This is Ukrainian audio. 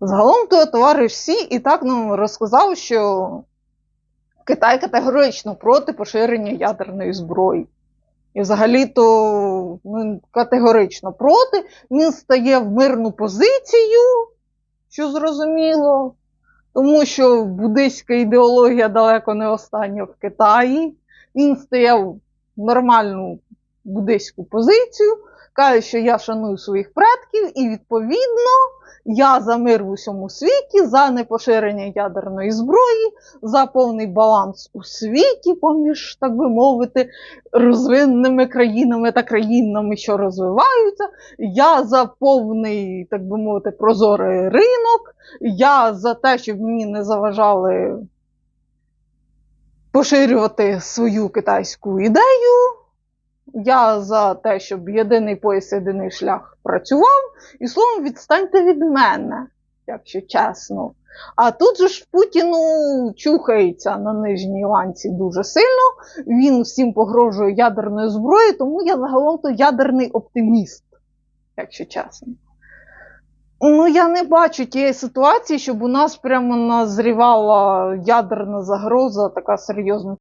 Загалом то товариш Сі і так нам розказав, що Китай категорично проти поширення ядерної зброї. І взагалі-то він категорично проти. Він стає в мирну позицію, що зрозуміло, тому що буддийська ідеологія далеко не остання в Китаї. Він стояв в нормальну буддийську позицію, каже, що я шаную своїх предків, і відповідно я за мир в усьому світі, за непоширення ядерної зброї, за повний баланс у світі, поміж, так би мовити, розвиненими країнами та країнами, що розвиваються. Я за повний, так би мовити, прозорий ринок. Я за те, щоб мені не заважали поширювати свою китайську ідею. Я за те, щоб єдиний пояс, єдиний шлях працював, і словом, відстаньте від мене, якщо чесно. А тут же ж Путіну чухається на нижній ланці дуже сильно. Він всім погрожує ядерною зброєю, тому я загалом то ядерний оптиміст, якщо чесно. Ну, я не бачу тієї ситуації, щоб у нас прямо назрівала ядерна загроза, така серйозна